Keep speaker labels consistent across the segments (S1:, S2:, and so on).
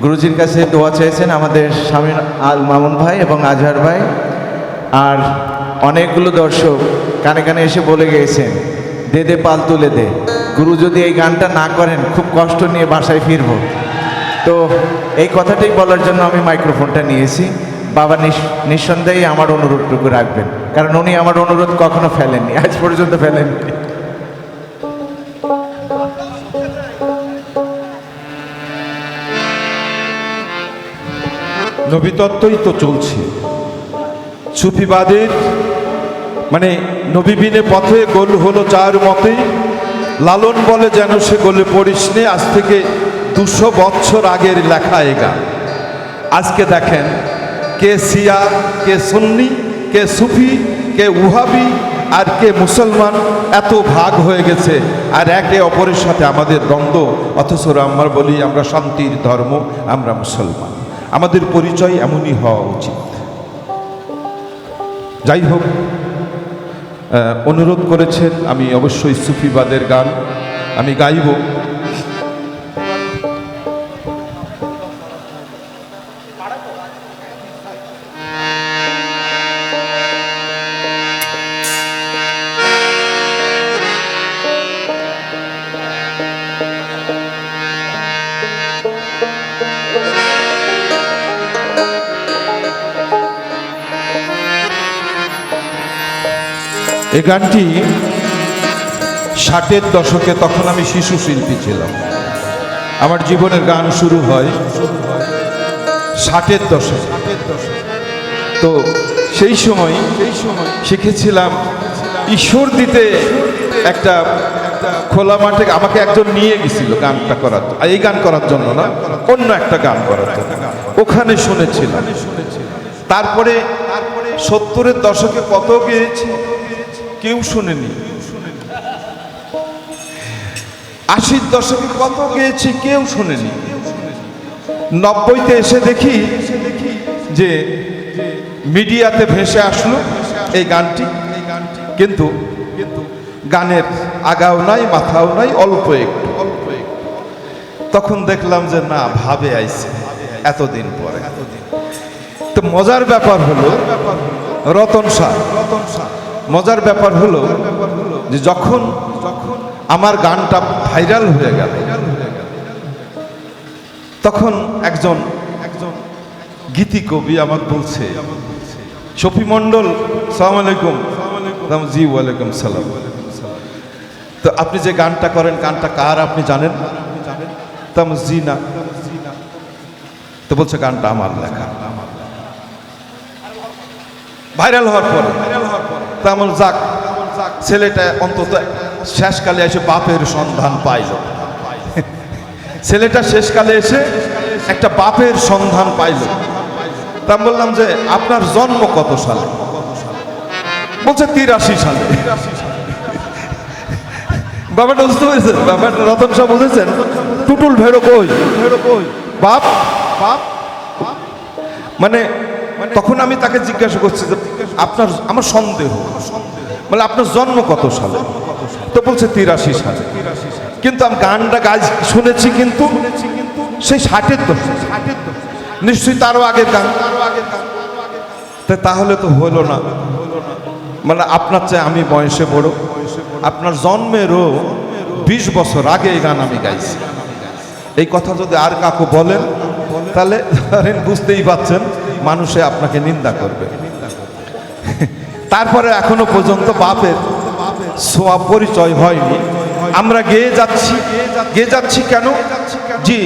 S1: গুরুজির কাছে দোয়া চেয়েছেন আমাদের স্বামী আল মামুন ভাই এবং আজহার ভাই। আর অনেকগুলো দর্শক কানে কানে এসে বলে গিয়েছেন, দে দে, পাল তুলে দে। গুরু যদি এই গানটা না করেন, খুব কষ্ট নিয়ে বাসায় ফিরবো। তো এই কথাটাই বলার জন্য আমি মাইক্রোফোনটা নিয়েছি। বাবা নিঃসন্দেহে আমার অনুরোধটুকু রাখবেন। কারণ উনি আমার অনুরোধ কখনো ফেলেননি, আজ পর্যন্ত ফেলেননি।
S2: নবীতত্ত্বই তো চলছে। সুফিবাদের মানে নবীবিনে পথে গোল হলো চার মতে, লালন বলে যেন সে গোলে পড়িস নে, আজ থেকে দুশো বৎসর আগের লেখা এ গান। আজকে দেখেন, কে সিয়া কে সুন্নি, কে সুফি, কে উহাবি, আর কে মুসলমান, এত ভাগ হয়ে গেছে। আর একে অপরের সাথে আমাদের দ্বন্দ্ব, অথচ আমরা বলি আমরা শান্তির ধর্ম, আমরা মুসলমান। আমাদের পরিচয় এমনই হওয়া উচিত। যাই হোক অনুরোধ করেছেন, আমি অবশ্যই সুফিবাদের গান আমি গাইব। এই গানটি ষাটের দশকে তখন আমি শিশু শিল্পী ছিলাম। আমার জীবনের গান শুরু হয় ষাটের দশকে। তো সেই সময় সেই সময় শিখেছিলাম ঈশ্বর দিতে একটা খোলা মাঠে আমাকে একজন নিয়ে গেছিল গানটা করার। এই গান করার জন্য না, অন্য একটা গান করার জন্য। ওখানে শুনেছিলাম। তারপরে সত্তরের দশকে কত গেয়েছি? কেউ শুনেনি। আশির দশকে কত গেয়েছি কেউ শুনেনি। নব্বইতে এসে দেখি যে মিডিয়াতে ভেসে আসলো এই গানটি। কিন্তু গানের আগাও নাই, মাথাও নাই, অল্প একটু। অল্প তখন দেখলাম যে না, ভাবে আইছে এতদিন পরে। তো মজার ব্যাপার হলো, রতন শাহ রতন শাহ মজার ব্যাপার হলো যে যখন আমার গানটা ভাইরাল হয়ে গেল তখন একজন একজন গীতি কবি আমাকে বলছে শফি মন্ডল সালাম আলাইকুম। জি ওয়ালাইকুম সালাম। তো আপনি যে গানটা করেন গানটা কার আপনি জানেন? তো আমি, জি না। তো বলছে গানটা আমার লেখা। ভাইরাল হওয়ার পর। তেমন যাক, ছেলেটা অন্তত শেষকালে এসে বাপের সন্ধান পাইল। ছেলেটা শেষকালে এসে একটা বাপের সন্ধান পাইল। তা বললাম যে, আপনার জন্ম কত সালে? বলছে তিরাশি সালে। ব্যাপারটা বুঝতে পেরেছেন? ব্যাপারটা রতন সাহ বুঝেছেন টুটুল ভেড়ো কই ভেড়ো কই? বাপ বাপ মানে তখন আমি তাকে জিজ্ঞাসা করছি যে, আপনার, আমার সন্দেহ। মানে আপনার জন্ম কত সালে? তো বলছে, তিরাশি সালে। কিন্তু আমি গানটা গাই শুনেছি কিন্তু সেই ষাটের তো নিশ্চয়ই তারও আগের গান। তাহলে তো হলো না। মানে আপনার চেয়ে আমি বয়সে বড়। আপনার জন্মেরও বিশ বছর আগে এই গান আমি গাইছি। এই কথা যদি আর কাকু বলেন, তাহলে বুঝতেই পাচ্ছেন মানুষে আপনাকে নিন্দা করবে। তারপরে এখনও পর্যন্ত বাপের সোয়া পরিচয় হয়নি। আমরা গেয়ে যাচ্ছি। গেয়ে যাচ্ছি কেন? যে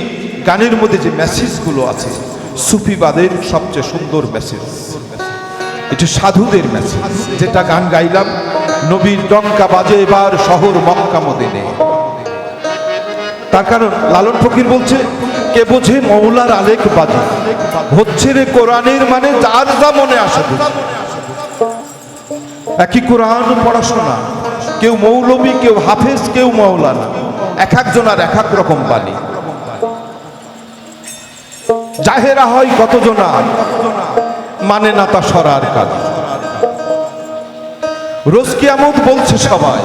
S2: গানের মধ্যে যে মেসেজগুলো আছে, সুফিবাদের সবচেয়ে সুন্দর মেসেজ। এটা সাধুদের মেসেজ। যেটা গান গাইলাম, নবীর ডঙ্কা বাজে এবার শহর মক্কা মদিনে। তার কারণ, লালন ফকির বলছে কে বুঝে মৌলার আলেক বাজে হচ্ছে রে কোরআনের মানে যার যা মনে আসে একই কোরআন পড়াশোনা, কেউ মৌলবী, কেউ হাফেজ, কেউ মৌলানা, এক একজন আর এক এক রকম বাণী। জাহেরা হয় কতজনা মানে না তা সরার কাজ। রোজ কিয়ামত বলছে সবাই,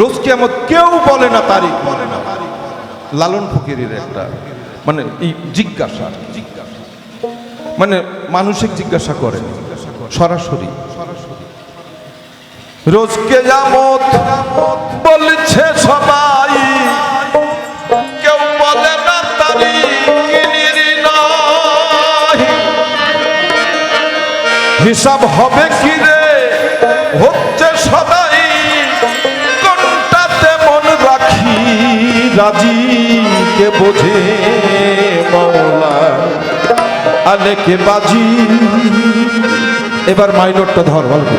S2: রোজ কিয়ামত কেউ বলে না তারিখ লালন ফকিরের একটা মানে এই জিজ্ঞাসা। জিজ্ঞাসা মানে মানসিক জিজ্ঞাসা করে সরাসরি। রোজকে যামত বলছে সবাই, কেউ বলে না তারি হিসাব হবে কি রে? রাজি কে বোঝে মৌলা আলেকে বাজি। এবার মাইনরটা ধর অল্প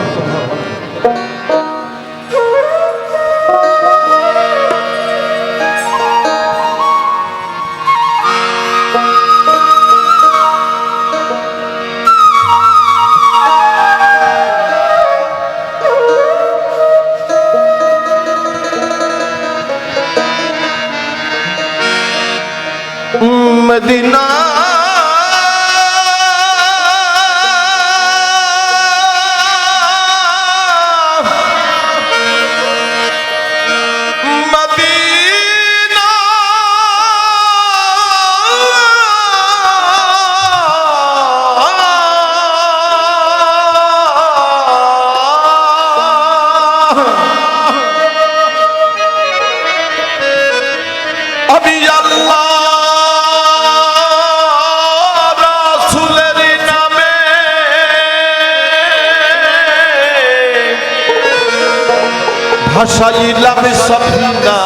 S2: ভাষাইলাম সফিনা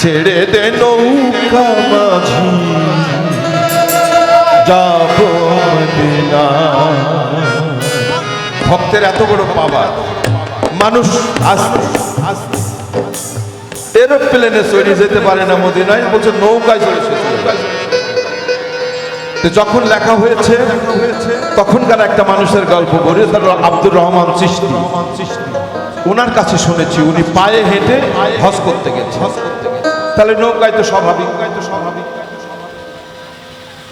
S2: ছেড়ে দে নৌকা মাঝি, যাব মদিনা। ভক্তের এত বড় পাওয়ার মানুষ আসতে আসতে। এরোপ্লেনে চড়ে যেতে পারে না মদিনায়, বলছে নৌকায় চড়ে। তো যখন লেখা হয়েছে, তখনকার একটা মানুষের গল্প বলি তার আব্দুর রহমান চিস্তি ওনার কাছে শুনেছি, উনি পায়ে হেঁটে হজ করতে গেছে। তাহলে নৌকায় তো স্বাভাবিক।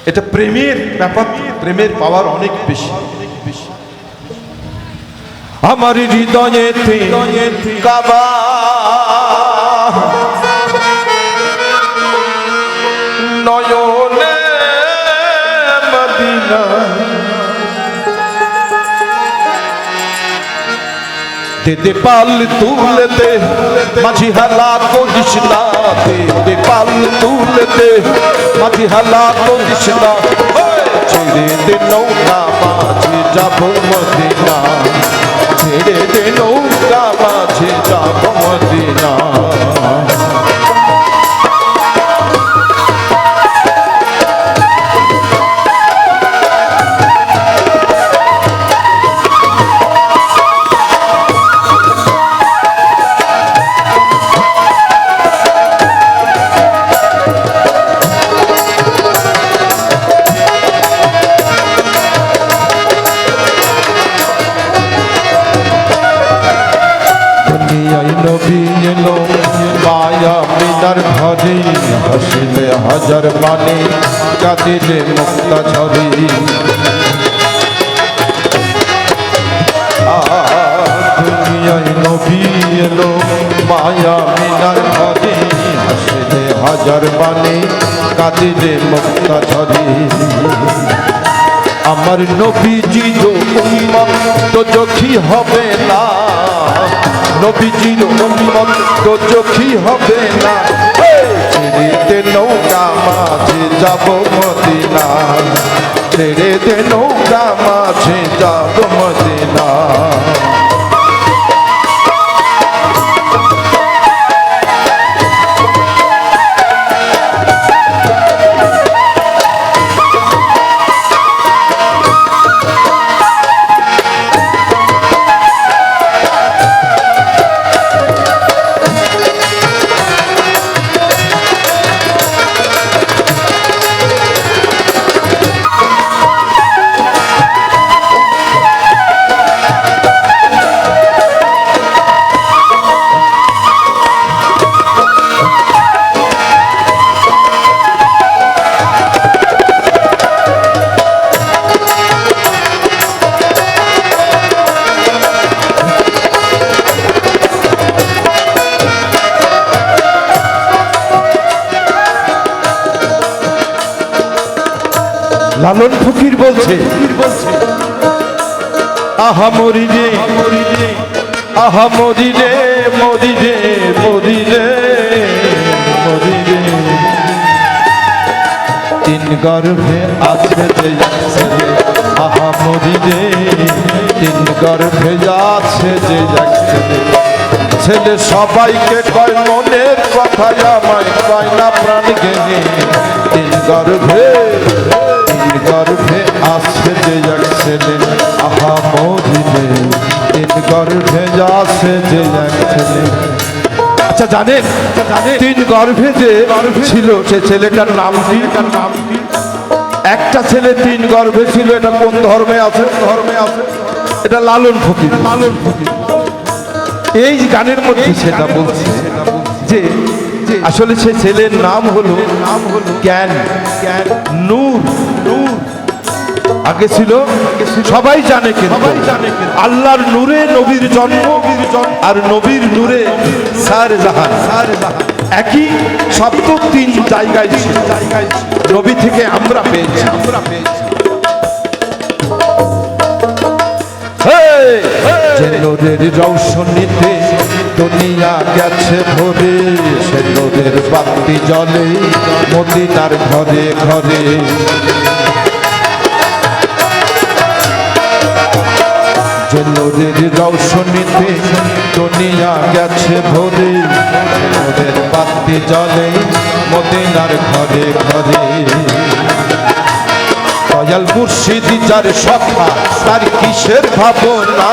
S2: এটা প্রেমের ব্যাপার, প্রেমের পাওয়ার অনেক বেশি। আমার হৃদয়ে কাবা দে পাল তুলে দে মাঝি হালা করিস না তেতে পাল তুলে দে মাঝি হালা করিস না। ছেড়ে দে নৌকা, মাঝে যাব মদিনা। ছেড়ে দে নৌকা, মাঝে যাব মদিনা। নবী এলো মায়া মিনার ঘরে হাসিলে হাজার মানে কাঁদিলে মুক্তা ঝরে দুনিয়ায় নবী এলো মায়া মিনার ঘরে হাসিলে হাজার মানে কাঁদিলে মুক্তা ঝরে আমার নবীজি উম্মত, তো চোখি হবে না। নবীজির উম্মত তো চোখি হবে না। ছেড়ে দে নৌকা মাঝে যাব মদিনা ছেড়ে দে নৌকা মাঝে যাব মদিনা লালন ফকির বলছে, আহা মরি রে আহা মরি রে মরি রে মরি রে মরি রে তিন গর্ভে আছে যে ছেলে আহা মরি রে তিন গর্ভে আছে যে এক ছেলে সবাইকে কয়, মনের কথা আমায় কয় না প্রাণ গেলে তিন গর্ভে এক আহা তিন গর্ভে এক আচ্ছা জানেন তিন গর্ভে যে ছিল সে ছেলেটার নাম কি? তার নাম কি একটা ছেলে তিন গর্ভে ছিল এটা কোন ধর্মে আছে? ধর্মে আছে এটা লালন ফকির। লালন ফকির এই গানের মধ্যে সেটা বলছে যে আসলে সে ছেলের নাম হলো নাম হলো জ্ঞান। জ্ঞান। নূর। নূর। আগে ছিল সবাই জানে কিন্তু। আল্লাহর নূরে নবীর জন্ম আর নবীর নূরে সার জাহান। একই শব্দ তিন জায়গায় ছিল। জায়গায় নবী থেকে আমরা পেয়েছি। আমরা পেয়েছি। যে নূরের রৌশনীতে দুনিয়া গেছে ভরে সে নূরের বাতি জলে মদিনার ঘরে ঘরে। যে নূরের রৌশনীতে দুনিয়া গেছে ভরে নূরের বাতি জলে মদিনার ঘরে ঘরে। দয়াল মুর্শিদ যার সখা, তার কিসের ভাবনা?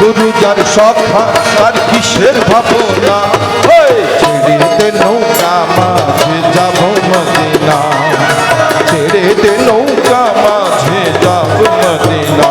S2: গুরু যার সখা, তার কিসের ভাবনা? ওই ছেড়ে দে নৌকা, মাঝে যাব মদিনা। ছেড়ে দে নৌকা, মাঝে যাব মদিনা।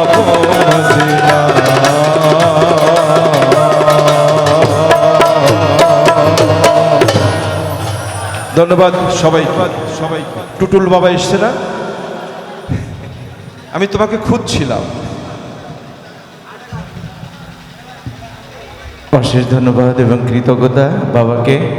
S2: ধন্যবাদ, সবাই। সবাই টুটুল বাবা এসছে না? আমি তোমাকে খুঁজছিলাম।
S1: অশেষ ধন্যবাদ এবং কৃতজ্ঞতা বাবাকে।